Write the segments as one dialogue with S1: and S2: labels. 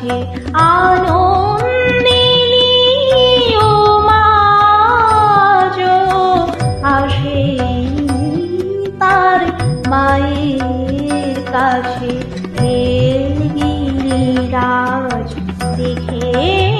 S1: কাছে আনন্দে মাজ আসে তার মায়ের কাছে। রাজ দেখে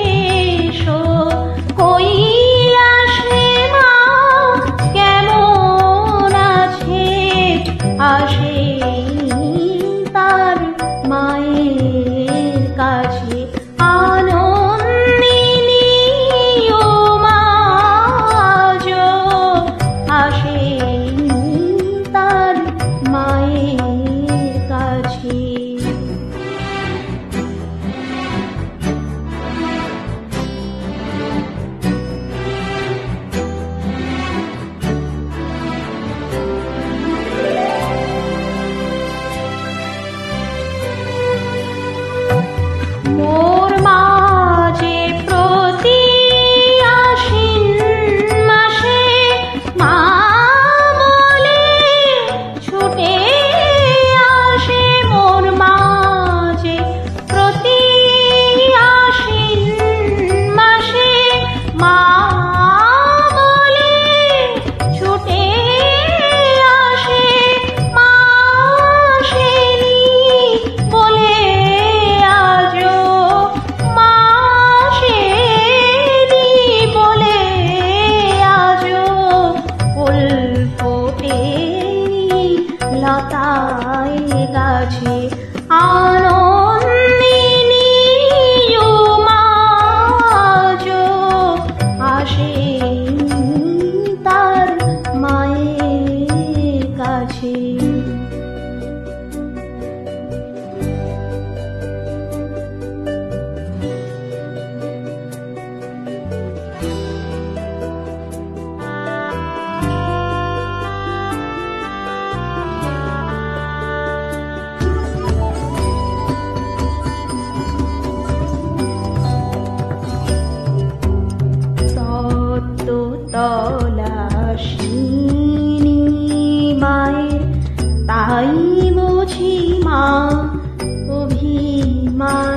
S1: my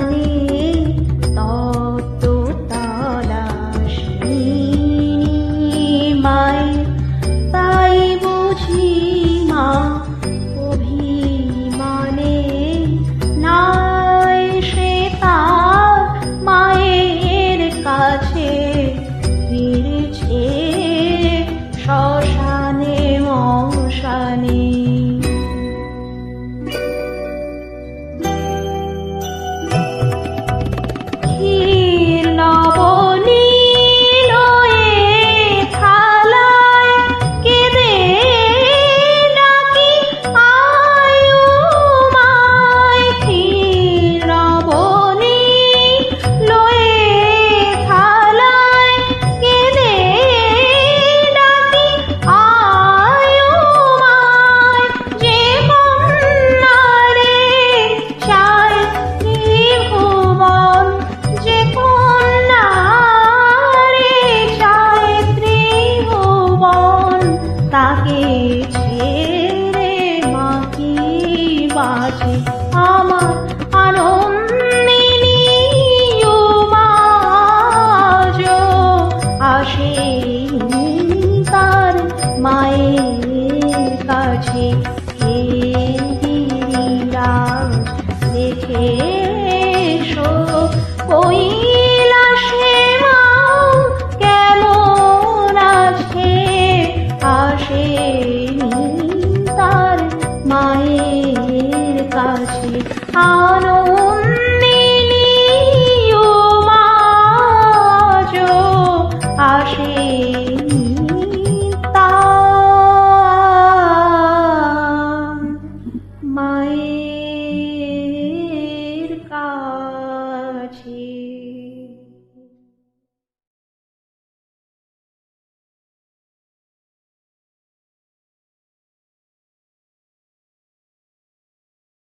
S1: হাসি আমার আনন্দিনী উমাজ আসে তার মায়ের কাছে দেখে কই মায়ের আকাশে আনন্দ